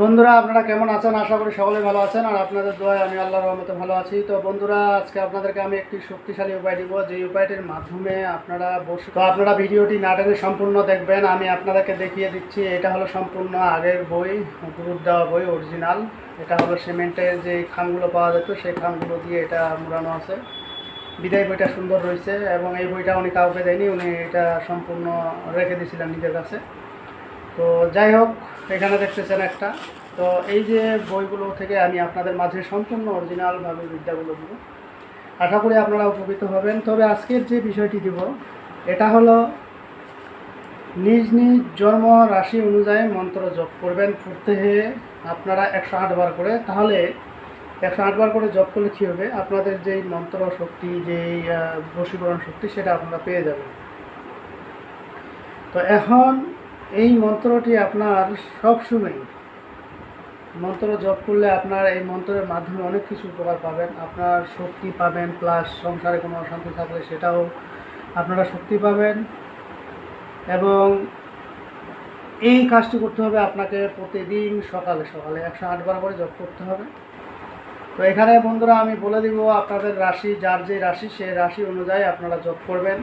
বন্ধুরা, আপনারা কেমন আছেন? আশা করি সকলে ভালো আছেন আর আপনাদের দোয়ায় আমি আল্লাহর রহমতে ভালো আছি। তো বন্ধুরা, আজকে আপনাদেরকে আমি একটি শক্তিশালী উপায় দিব, যে উপায়টির মাধ্যমে আপনারা বসে তো আপনারা ভিডিওটি না টেনে সম্পূর্ণ দেখবেন। আমি আপনাদেরকে দেখিয়ে দিচ্ছি, এটা হলো সম্পূর্ণ আগের বই গ্রুপ দেওয়া বই অরিজিনাল এটা হলো সিমেন্টের যে খামগুলো পাওয়া যেত, সেই খামগুলো দিয়ে এটা মোড়ানো আছে। বিদায় বইটা সুন্দর রয়েছে এবং এই বইটা উনি কাউকে দেয়নি, উনি এটা সম্পূর্ণ রেখে দিয়েছিলেন নিজের কাছে। তো যাই হোক, এখানে দেখতেছেন একটা। তো এই যে বইগুলো থেকে আমি আপনাদের মাঝে সম্পূর্ণ অরিজিনালভাবে বিদ্যাগুলো দিব। আশা করি আপনারা উপকৃত হবেন। তবে আজকের যে বিষয়টি দিব, এটা হলো নিজ নিজ জন্ম রাশি অনুযায়ী মন্ত্র জপ করবেন। প্রত্যেকে আপনারা একশো আটবার করে, তাহলে একশো আটবার করে জপ করলে কী হবে? আপনাদের যেই মন্ত্র শক্তি, যেই বশীকরণ শক্তি, সেটা আপনারা পেয়ে যাবেন। তো এখন এই মন্ত্রটি আপনার সবসময় মন্ত্র জপ করলে আপনার এই মন্ত্রের মাধ্যমে অনেক কিছু উপকার পাবেন। আপনার শক্তি পাবেন প্লাস সংসারে কোনো অশান্তি থাকলে সেটাও আপনারা শক্তি পাবেন। এবং এই কাজটি করতে হবে আপনাকে প্রতিদিন সকালে সকালে একশো আটবার করে জপ করতে হবে। তো এখানে বন্ধুরা আমি বলে দিব আপনাদের রাশি, যার যে রাশি সেই রাশি অনুযায়ী আপনারা জপ করবেন।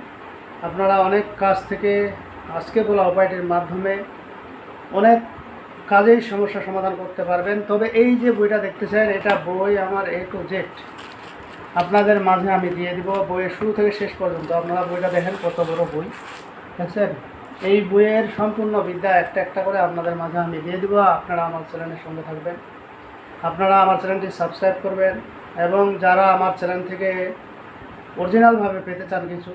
আপনারা অনেক কাজ থেকে আজকে বলা উপায়টির মাধ্যমে অনেক কাজেই সমস্যা সমাধান করতে পারবেন। তবে এই যে বইটা দেখতেছেন এটা বই আমার এ টু জেড আপনাদের মাঝে আমি দিয়ে দিব। বইয়ের শুরু থেকে শেষ পর্যন্ত আপনারা বইটা দেখেন, কত বড় বই। দেখছেন? এই বইয়ের সম্পূর্ণ বিদ্যা একটা একটা করে আপনাদের মাঝে আমি দিয়ে দিব। আপনারা আমার চ্যানেলের সঙ্গে থাকবেন। আপনারা আমার চ্যানেলটি সাবস্ক্রাইব করবেন এবং যারা আমার চ্যানেল থেকে অরিজিনালভাবে পেতে চান কিছু,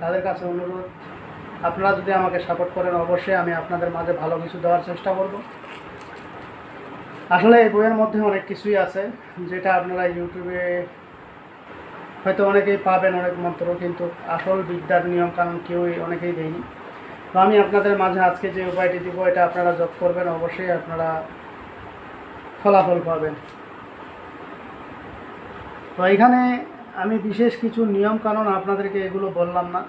তাদের কাছে অনুরোধ। আপনারা যদি আমাকে সাপোর্ট করেন, অবশ্যই আমি আপনাদের মাঝে ভালো কিছু দেওয়ার চেষ্টা করব। আসলে এই বইয়ের মধ্যে অনেক কিছুই আছে, যেটা আপনারা ইউটিউবে হয়তো অনেকেই পাবেন অনেক মন্ত্র, কিন্তু আসল বিদ্যার নিয়ম কানুন কেউই অনেকেই দেয়নি। তো আমি আপনাদের মাঝে আজকে যে উপায়টি দিব, এটা আপনারা জব করবেন, অবশ্যই আপনারা ফলাফল পাবেন। তো এখানে আমি বিশেষ কিছু নিয়ম কানুন আপনাদেরকে এগুলো বললাম না।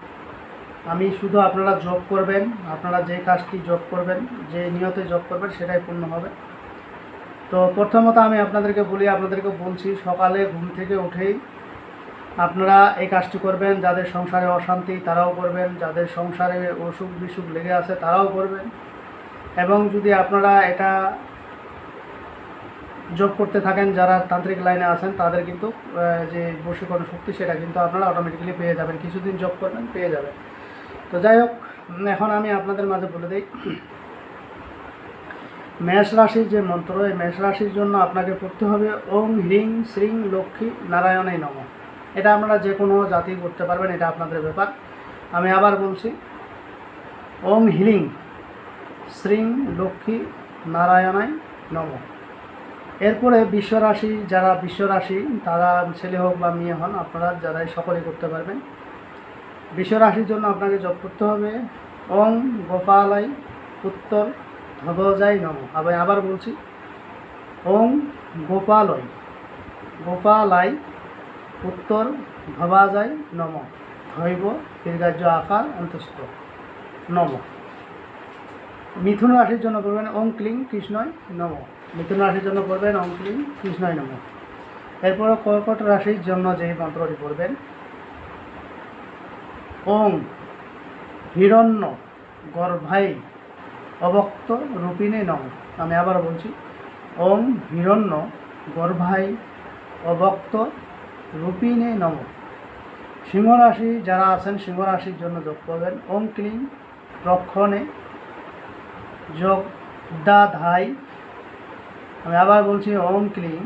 আমি শুধু আপনারা জব করবেন, আপনারা যে কাজটি জব করবেন, যে নিয়তে জব করবেন সেটাই পূর্ণ হবে। তো প্রথমত আমি আপনাদেরকে বলি, আপনাদেরকে বলছি, সকালে ঘুম থেকে উঠেই আপনারা এই কাজটি করবেন, যাদের সংসারে অশান্তি তারাও করবেন, যাদের সংসারে অসুখ বিসুখ লেগে আছে তারাও করবেন। এবং যদি আপনারা এটা জব করতে থাকেন, যারা তান্ত্রিক লাইনে আছেন, তাদের কিন্তু যে বশীকরণ শক্তি সেটা কিন্তু আপনারা অটোমেটিক্যালি পেয়ে যাবেন। কিছুদিন জব করবেন, পেয়ে যাবেন। তো যাই হোক, এখন আমি আপনাদের মাঝে বলে দিই, মেষ রাশির যে মন্ত্র, এই মেষ রাশির জন্য আপনাকে পড়তে হবে ওম হ্রিং শ্রিং লক্ষ্মী নারায়ণাই নম। এটা আপনারা যে কোনো জাতি করতে পারবেন, এটা আপনাদের ব্যাপার। আমি আবার বলছি, ওম হ্রিং শ্রিং লক্ষ্মী নারায়ণাই নম। এরপরে বিশ্বরাশি, যারা বিশ্বরাশি, তারা ছেলে হোক বা মেয়ে হন, আপনারা যারাই সকলেই করতে পারবেন। বিশ্বরাশির জন্য আপনাকে জপ করতে হবে। ওং গোপালাই উত্তর ধবজাই নম। আবার আবার বলছি ওং গোপালয়, গোপালাই উত্তর ধবাজাই নম। ধৈব দীর্ঘার্য আকার অন্তস্থ নম। মিথুন রাশির জন্য করবেন ওং ক্লিং কৃষ্ণয় নম। মিথুন রাশির জন্য করবেন ওং ক্লিং কৃষ্ণয় নম। এরপর কর্কট রাশির জন্য যেই মন্ত্রটি পড়বেন ওং হিরণ্য গর্ভাই অবক্ত রূপিণে নম। আমি আবার বলছি, ওম হিরণ্য গর্ভাই অবক্ত রূপিণে নম। সিংহ রাশি যারা আছেন সিংহ রাশির জন্য যোগ করবেন। ওম ক্লিং রক্ষণে যোগ দা ধাই আমি আবার বলছি, ওম ক্লিং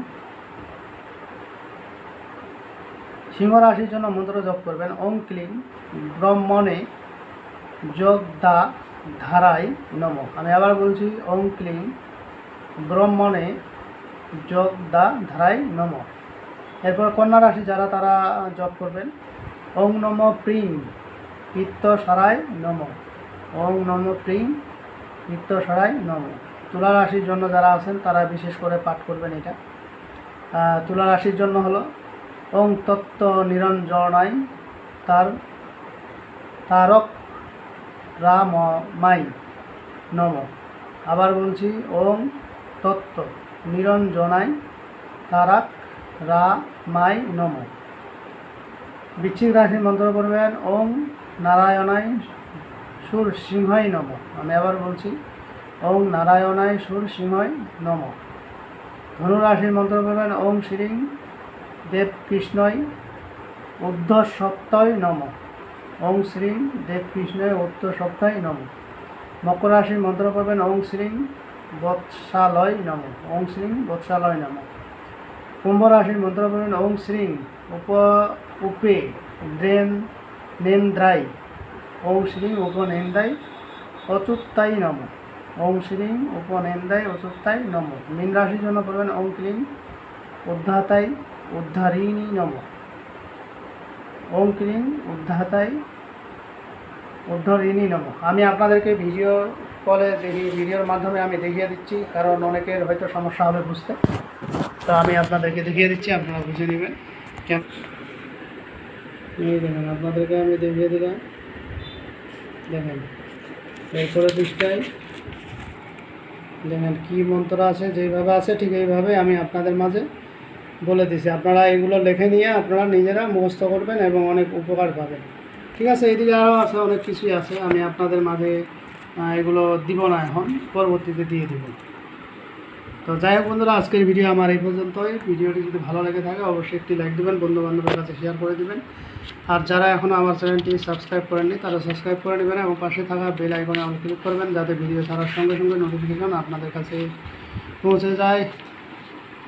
সিংহ রাশির জন্য মন্ত্র জপ করবেন। ওম ক্লিং ব্রহ্মণে যোগ দা ধারাই নম। আমি আবার বলছি, ওম ক্লিং ব্রহ্মণে যোগ দা ধারাই নম। এরপর কন্যা রাশি যারা, তারা জপ করবেন। ওং নম প্রিং পিত্ত সারাই নম। ওং নম প্রিং পিত্ত সারাই নম। তুলা রাশির জন্য যারা আছেন, তারা বিশেষ করে পাঠ করবেন এটা। তুলা রাশির জন্য হলো ওং তত্ত্ব নিরঞ্জনাই তার তারক রাম মাই নম। আবার বলছি, ওম তত্ত্ব নিরঞ্জনায় তারাক রা মাই নম। বৃশ্চিক রাশির মন্ত্র পড়বেন ওং নারায়ণায় সুর সিংহাই নম। আমি আবার বলছি ওং নারায়ণায় সুর সিংহাই নম। ধনু রাশির মন্ত্র পড়বেন, ওম শ্রীং দেব কৃষ্ণই উদ্ধ সপ্তয় নম। ওং শ্রীং দেব কৃষ্ণয় উত্তর সপ্তাহে নম। মকর রাশির মন্ত্র পাবেন ওং শ্রীং বৎসালয় নম। ওং শ্রীং বৎসালয় নম। কুম্ভ রাশির মন্ত্র পাবেন ওং শ্রীং উপ, উপে ড্রেন নেন্দ্রাই ওং শ্রীং উপনেন্দাই অচুত্তাই নম। ওং শ্রীং উপনেন্দাই অচুত্তাই নম। মীন রাশির জন্য পাবেন ওং ক্লিং উদ্ধাতাই উদ্ধারিণী নম। ওম ক্লিং উদ্ধাতাই উদ্ধরিণী নম। আমি আপনাদেরকে ভিডিও কলে ভিডিওর মাধ্যমে আমি দেখিয়ে দিচ্ছি, কারণ অনেকের হয়তো সমস্যা হবে বুঝতে। তো আমি আপনাদেরকে দেখিয়ে দিচ্ছি, আপনারা বুঝে নেবেন। কেন এই দেখেন, আপনাদেরকে আমি দেখিয়ে দিলাম। দেখেন, এরপরে পৃষ্ঠায় দেখেন কী মন্ত্র আছে যেইভাবে আছে, ঠিক এইভাবে আমি আপনাদের মাঝে বলে দিছি। আপনারা এগুলো লিখে নিয়ে আপনারা নিজেরা মুখস্থ করবেন এবং অনেক উপকার পাবেন। ঠিক আছে এইদিকে আরও আছে, অনেক কিছুই আছে। আমি আপনাদের মাঝে এগুলো দিব না এখন, পরবর্তীতে দিয়ে দিব। তো যাই হোক বন্ধুরা, আজকের ভিডিও আমার এই পর্যন্তই। ভিডিওটি যদি ভালো লেগে থাকে, অবশ্যই একটি লাইক দেবেন বন্ধু বান্ধবের কাছে শেয়ার করে দেবেন। আর যারা এখনও আমার চ্যানেলটি সাবস্ক্রাইব করেননি, তারা সাবস্ক্রাইব করে নেবেন এবং পাশে থাকা বেল আইকনে অন ক্লিক করবেন, যাতে ভিডিও ছাড়ার সঙ্গে সঙ্গে নোটিফিকেশন আপনাদের কাছে পৌঁছে যায়।